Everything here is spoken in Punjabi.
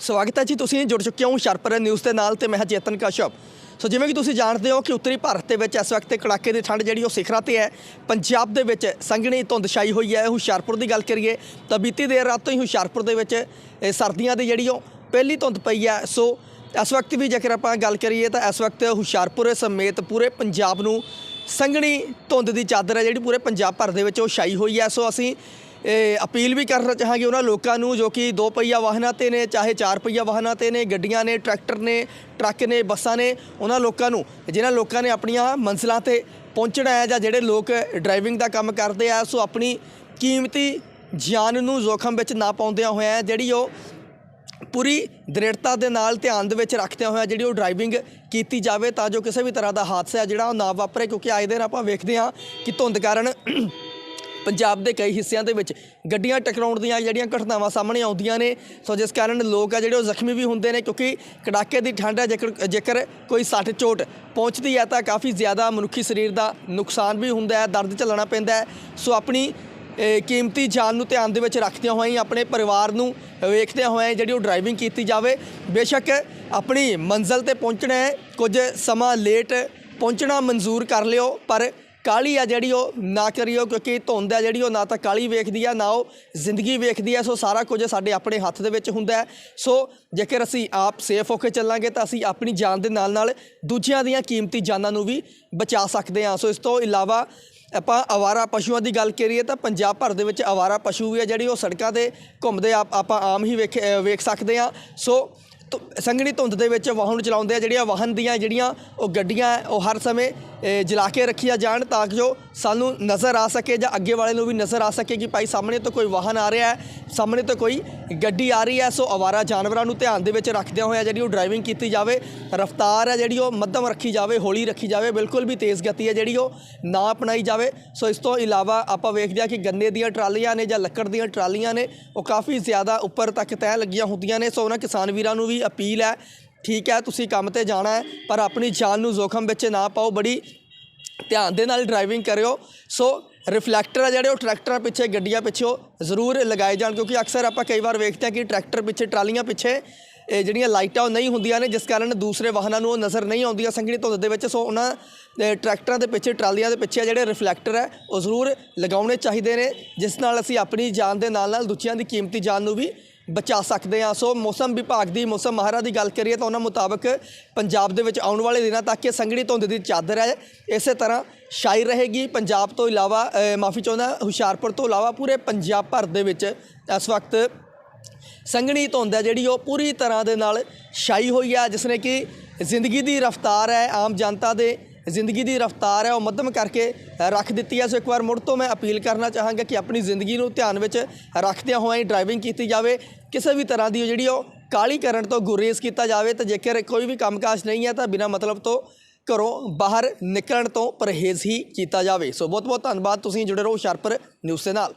ਸਵਾਗਤ ਹੈ ਜੀ, ਤੁਸੀਂ ਜੁੜ ਚੁੱਕੇ ਹੋ ਸ਼ਰਪਰ ਨਿਊਜ਼ ਦੇ ਨਾਲ ਤੇ ਮੈਂ ਹਾਂ ਚੇਤਨ ਕਸ਼ਪ ਸੋ ਜਿਵੇਂ ਕਿ ਤੁਸੀਂ ਜਾਣਦੇ ਹੋ ਕਿ ਉੱਤਰੀ ਭਾਰਤ ਦੇ ਵਿੱਚ ਇਸ ਵਕਤ ਕੜਾਕੇ ਦੀ ਠੰਡ ਜਿਹੜੀ ਉਹ ਸਿਖਰਾਂ ਤੇ ਹੈ। ਪੰਜਾਬ ਦੇ ਵਿੱਚ ਸੰਘਣੀ ਧੁੰਦ ਛਾਈ ਹੋਈ ਹੈ, ਹੁਸ਼ਿਆਰਪੁਰ ਦੀ ਗੱਲ ਕਰੀਏ ਤਾਂ ਬੀਤੀ ਦੇਰ ਰਾਤ ਤੋਂ ਹੀ ਹੁਸ਼ਿਆਰਪੁਰ ਦੇ ਵਿੱਚ ਸਰਦੀਆਂ ਦੀ ਜਿਹੜੀ ਉਹ ਪਹਿਲੀ ਧੁੰਦ ਪਈ ਹੈ। ਸੋ ਇਸ ਵਕਤ ਵੀ ਜੇਕਰ ਆਪਾਂ ਗੱਲ ਕਰੀਏ ਤਾਂ ਇਸ ਵਕਤ ਹੁਸ਼ਿਆਰਪੁਰ ਸਮੇਤ ਪੂਰੇ ਪੰਜਾਬ ਨੂੰ ਸੰਘਣੀ ਧੁੰਦ ਦੀ ਚਾਦਰ ਹੈ, ਜਿਹੜੀ ਪੂਰੇ ਪੰਜਾਬ ਭਰ ਦੇ ਵਿੱਚ ਉਹ ਛਾਈ ਹੋਈ ਹੈ। ਸੋ ਅਸੀਂ ਅਪੀਲ ਵੀ ਕਰਨਾ ਚਾਹਾਂਗੇ ਉਹਨਾਂ ਲੋਕਾਂ ਨੂੰ ਜੋ ਕਿ ਦੋ ਪਹੀਆ ਵਾਹਨਾਂ ਤੇ ਨੇ, ਚਾਹੇ ਚਾਰ ਪਹੀਆ ਵਾਹਨਾਂ ਤੇ ਨੇ, ਗੱਡੀਆਂ ਨੇ, ਟਰੈਕਟਰ ਨੇ, ਟਰੱਕ ਨੇ, ਬੱਸਾਂ ਨੇ, ਉਹਨਾਂ ਲੋਕਾਂ ਨੂੰ, ਜਿਨ੍ਹਾਂ ਲੋਕਾਂ ਨੇ ਆਪਣੀਆਂ ਮੰਜ਼ਿਲਾਂ ਤੇ ਪਹੁੰਚਣਾ ਹੈ ਜਾਂ ਜਿਹੜੇ ਲੋਕ ਡਰਾਈਵਿੰਗ ਦਾ ਕੰਮ ਕਰਦੇ ਆ, ਸੋ ਆਪਣੀ ਕੀਮਤੀ ਜਾਨ ਨੂੰ ਜ਼ੋਖਮ ਵਿੱਚ ਨਾ ਪਾਉਂਦਿਆਂ ਹੋਇਆਂ ਜਿਹੜੀ ਉਹ ਪੂਰੀ ਦ੍ਰਿੜਤਾ ਦੇ ਨਾਲ ਧਿਆਨ ਦੇ ਵਿੱਚ ਰੱਖਦਿਆਂ ਹੋਇਆ ਜਿਹੜੀ ਉਹ ਡਰਾਈਵਿੰਗ ਕੀਤੀ ਜਾਵੇ ਤਾਂ ਜੋ ਕਿਸੇ ਵੀ ਤਰ੍ਹਾਂ ਦਾ ਹਾਦਸਾ ਜਿਹੜਾ ਉਹ ਨਾ ਵਾਪਰੇ, ਕਿਉਂਕਿ ਆਏ ਦਿਨ ਆਪਾਂ ਵੇਖਦੇ ਹਾਂ ਕਿ ਧੁੰਦ ਕਾਰਨ ਪੰਜਾਬ ਦੇ ਕਈ ਹਿੱਸਿਆਂ ਦੇ ਵਿੱਚ ਗੱਡੀਆਂ ਟਕਰਾਉਣ ਦੀਆਂ ਜਿਹੜੀਆਂ ਘਟਨਾਵਾਂ ਸਾਹਮਣੇ ਆਉਂਦੀਆਂ ਨੇ। ਸੋ ਜਿਸ ਕਾਰਨ ਲੋਕ ਆ ਜਿਹੜੇ ਉਹ ਜ਼ਖਮੀ ਵੀ ਹੁੰਦੇ ਨੇ ਕਿਉਂਕਿ ਕੜਾਕੇ ਦੀ ਠੰਡ ਹੈ ਜੇਕਰ ਜੇਕਰ ਕੋਈ ਸੱਟ ਚੋਟ ਪਹੁੰਚਦੀ ਹੈ ਤਾਂ ਕਾਫੀ ਜ਼ਿਆਦਾ ਮਨੁੱਖੀ ਸਰੀਰ ਦਾ ਨੁਕਸਾਨ ਵੀ ਹੁੰਦਾ ਹੈ, ਦਰਦ ਝੱਲਣਾ ਪੈਂਦਾ ਹੈ। ਸੋ ਆਪਣੀ ਕੀਮਤੀ ਜਾਨ ਨੂੰ ਧਿਆਨ ਦੇ ਵਿੱਚ ਰੱਖਦਿਆਂ ਹੋਇਆਂ ਆਪਣੇ ਪਰਿਵਾਰ ਨੂੰ ਵੇਖਦਿਆਂ ਹੋਇਆਂ ਜਿਹੜੀ ਉਹ ਡਰਾਈਵਿੰਗ ਕੀਤੀ ਜਾਵੇ। ਬੇਸ਼ੱਕ ਆਪਣੀ ਮੰਜ਼ਲ ਤੇ ਪਹੁੰਚਣਾ ਹੈ, ਕੁਝ ਸਮਾਂ ਲੇਟ ਪਹੁੰਚਣਾ ਮਨਜ਼ੂਰ ਕਰ ਲਿਓ, ਪਰ ਕਾਲੀ ਆ ਜਿਹੜੀ ਉਹ ਨਾ ਕਰਿਓ ਕਿਉਂਕਿ ਧੁੰਦ ਹੈ ਜਿਹੜੀ ਉਹ ਨਾ ਤਾਂ ਕਾਲੀ ਵੇਖਦੀ ਆ ਨਾ ਉਹ ਜ਼ਿੰਦਗੀ ਵੇਖਦੀ ਆ। ਸੋ ਸਾਰਾ ਕੁਝ ਸਾਡੇ ਆਪਣੇ ਹੱਥ ਦੇ ਵਿੱਚ ਹੁੰਦਾ ਸੋ ਜੇਕਰ ਅਸੀਂ ਆਪ ਸੇਫ ਹੋ ਕੇ ਚੱਲਾਂਗੇ ਤਾਂ ਅਸੀਂ ਆਪਣੀ ਜਾਨ ਦੇ ਨਾਲ ਨਾਲ ਦੂਜਿਆਂ ਦੀਆਂ ਕੀਮਤੀ ਜਾਨਾਂ ਨੂੰ ਵੀ ਬਚਾ ਸਕਦੇ ਹਾਂ। ਸੋ ਇਸ ਤੋਂ ਇਲਾਵਾ ਆਪਾਂ ਆਵਾਰਾ ਪਸ਼ੂਆਂ ਦੀ ਗੱਲ ਕਰੀਏ ਤਾਂ ਪੰਜਾਬ ਭਰ ਦੇ ਵਿੱਚ ਆਵਾਰਾ ਪਸ਼ੂ ਵੀ ਆ ਜਿਹੜੀ ਉਹ ਸੜਕਾਂ ਤੇ ਘੁੰਮਦੇ ਆਪ- ਆਪਾਂ ਆਮ ਹੀ ਵੇਖ ਵੇਖ ਸਕਦੇ ਹਾਂ। ਸੋ ਧੁ- ਸੰਘਣੀ ਧੁੰਦ ਦੇ ਵਿੱਚ ਵਾਹਨ ਚਲਾਉਂਦੇ ਆ। ਜਿਹੜੀਆਂ ਵਾਹਨ ਦੀਆਂ ਜਿਹੜੀਆਂ ਉਹ ਗੱਡੀਆਂ ਹੈ, ਉਹ ਹਰ ਸਮੇਂ ਜਲਾ ਕੇ ਰੱਖੀਆਂ ਜਾਣ ਤਾਂ ਕਿ ਜੋ ਸਾਨੂੰ ਨਜ਼ਰ ਆ ਸਕੇ ਜਾਂ ਅੱਗੇ ਵਾਲੇ ਨੂੰ ਵੀ ਨਜ਼ਰ ਆ ਸਕੇ ਕਿ ਭਾਈ ਸਾਹਮਣੇ ਤੋਂ ਕੋਈ ਵਾਹਨ ਆ ਰਿਹਾ ਹੈ, ਸਾਹਮਣੇ ਤੋਂ ਕੋਈ ਗੱਡੀ ਆ ਰਹੀ ਹੈ। ਸੋ ਅਵਾਰਾ ਜਾਨਵਰਾਂ ਨੂੰ ਧਿਆਨ ਦੇ ਵਿੱਚ ਰੱਖਦਿਆਂ ਹੋਇਆ ਜਿਹੜੀ ਉਹ ਡਰਾਈਵਿੰਗ ਕੀਤੀ ਜਾਵੇ, ਰਫ਼ਤਾਰ ਹੈ ਜਿਹੜੀ ਉਹ, ਮੱਧਮ ਰੱਖੀ ਜਾਵੇ, ਹੌਲੀ ਰੱਖੀ ਜਾਵੇ, ਬਿਲਕੁਲ ਵੀ ਤੇਜ਼ ਗਤੀ ਹੈ ਜਿਹੜੀ ਉਹ, ਨਾ ਅਪਣਾਈ ਜਾਵੇ। ਸੋ ਇਸ ਤੋਂ ਇਲਾਵਾ ਆਪਾਂ ਵੇਖਦੇ ਹਾਂ ਕਿ ਗੰਨੇ ਦੀਆਂ ਟਰਾਲੀਆਂ ਨੇ ਜਾਂ ਲੱਕੜ ਦੀਆਂ ਟਰਾਲੀਆਂ ਨੇ, ਉਹ ਕਾਫੀ ਜ਼ਿਆਦਾ ਉੱਪਰ ਤੱਕ ਤੈਅ ਲੱਗੀਆਂ ਹੁੰਦੀਆਂ ਨੇ। ਸੋ ਉਹਨਾਂ ਕਿਸਾਨ ਵੀਰਾਂ ਨੂੰ ਵੀ ਅਪੀਲ ਹੈ ਠੀਕ ਹੈ, ਤੁਸੀਂ ਕੰਮ ਤੇ ਜਾਣਾ ਹੈ, ਪਰ ਆਪਣੀ ਜਾਨ ਨੂੰ ਜ਼ੋਖਮ ਵਿੱਚ ਨਾ ਪਾਓ, ਬੜੀ ਧਿਆਨ ਦੇ ਨਾਲ ਡਰਾਈਵਿੰਗ ਕਰਿਓ। ਸੋ ਰਿਫਲੈਕਟਰ ਆ ਜਿਹੜੇ, ਉਹ ਟਰੈਕਟਰਾਂ ਪਿੱਛੇ, ਗੱਡੀਆਂ ਪਿੱਛੇ ਜ਼ਰੂਰ ਲਗਾਏ ਜਾਣ, ਕਿਉਂਕਿ ਅਕਸਰ ਆਪਾਂ ਕਈ ਵਾਰ ਵੇਖਦੇ ਹਾਂ ਕਿ ਟਰੈਕਟਰ ਪਿੱਛੇ, ਟਰਾਲੀਆਂ ਪਿੱਛੇ, ਇਹ ਜਿਹੜੀਆਂ ਲਾਈਟਾਂ, ਉਹ ਨਹੀਂ ਹੁੰਦੀਆਂ ਨੇ, ਜਿਸ ਕਾਰਨ ਦੂਸਰੇ ਵਾਹਨਾਂ ਨੂੰ ਉਹ ਨਜ਼ਰ ਨਹੀਂ ਆਉਂਦੀਆਂ ਸੰਘਣੀ ਧੁੰਦ ਦੇ ਵਿੱਚ। ਸੋ ਉਹਨਾਂ ਟਰੈਕਟਰਾਂ ਦੇ ਪਿੱਛੇ, ਟਰਾਲੀਆਂ ਦੇ ਪਿੱਛੇ ਜਿਹੜੇ ਰਿਫਲੈਕਟਰ ਹੈ ਉਹ ਜ਼ਰੂਰ ਲਗਾਉਣੇ ਚਾਹੀਦੇ ਨੇ, ਜਿਸ ਨਾਲ ਅਸੀਂ ਆਪਣੀ ਜਾਨ ਦੇ ਨਾਲ ਨਾਲ ਦੂਜਿਆਂ ਦੀ ਕੀਮਤੀ ਜਾਨ ਨੂੰ ਵੀ ਬਚਾ ਸਕਦੇ ਹਾਂ। ਸੋ ਮੌਸਮ ਵਿਭਾਗ ਦੀ, ਮੌਸਮ ਮਹਾਰਾ ਦੀ ਗੱਲ ਕਰੀਏ ਤਾਂ ਉਹਨਾਂ ਮੁਤਾਬਕ ਪੰਜਾਬ ਦੇ ਵਿੱਚ ਆਉਣ ਵਾਲੇ ਦਿਨਾਂ ਤੱਕ ਇਹ ਸੰਘਣੀ ਧੁੰਦ ਦੀ ਚਾਦਰ ਹੈ। ਇਸੇ ਤਰ੍ਹਾਂ ਛਾਈ ਰਹੇਗੀ। ਪੰਜਾਬ ਤੋਂ ਇਲਾਵਾ ਮਾਫੀ ਚਾਹੁੰਦਾ, ਹੁਸ਼ਿਆਰਪੁਰ ਤੋਂ ਇਲਾਵਾ ਪੂਰੇ ਪੰਜਾਬ ਭਰ ਦੇ ਵਿੱਚ ਇਸ ਵਕਤ ਸੰਘਣੀ ਧੁੰਦ ਹੈ, ਜਿਹੜੀ ਉਹ ਪੂਰੀ ਤਰ੍ਹਾਂ ਦੇ ਨਾਲ ਛਾਈ ਹੋਈ ਹੈ, ਜਿਸ ਨੇ ਕਿ ਜ਼ਿੰਦਗੀ ਦੀ ਰਫ਼ਤਾਰ ਹੈ। ਆਮ ਜਨਤਾ ਦੇ ਜ਼ਿੰਦਗੀ ਦੀ ਰਫ਼ਤਾਰ ਹੈ, ਉਹ ਮੱਧਮ ਕਰਕੇ ਰੱਖ ਦਿੱਤੀ ਹੈ। ਸੋ ਇੱਕ ਵਾਰ ਮੁੜ ਤੋਂ ਮੈਂ ਅਪੀਲ ਕਰਨਾ ਚਾਹਾਂਗਾ ਕਿ ਆਪਣੀ ਜ਼ਿੰਦਗੀ ਨੂੰ ਧਿਆਨ ਵਿੱਚ ਰੱਖਦਿਆਂ ਹੋਇਆਂ ਹੀ ਡਰਾਈਵਿੰਗ ਕੀਤੀ ਜਾਵੇ। ਕਿਸੇ ਵੀ ਤਰ੍ਹਾਂ ਦੀ ਜਿਹੜੀ ਉਹ ਕਾਲੀ ਕਰਨ ਤੋਂ ਗੁਰੇਜ਼ ਕੀਤਾ ਜਾਵੇ ਤਾਂ ਜੇਕਰ ਕੋਈ ਵੀ ਕੰਮਕਾਜ ਨਹੀਂ ਹੈ ਤਾਂ ਬਿਨਾਂ ਮਤਲਬ ਤੋਂ ਘਰੋਂ ਬਾਹਰ ਨਿਕਲਣ ਤੋਂ ਪਰਹੇਜ਼ ਹੀ ਕੀਤਾ ਜਾਵੇ। ਸੋ ਬਹੁਤ ਬਹੁਤ ਧੰਨਵਾਦ, ਤੁਸੀਂ ਜੁੜੇ ਰਹੋ ਸ਼ਰਪਰ ਨਿਊਜ਼ ਦੇ ਨਾਲ।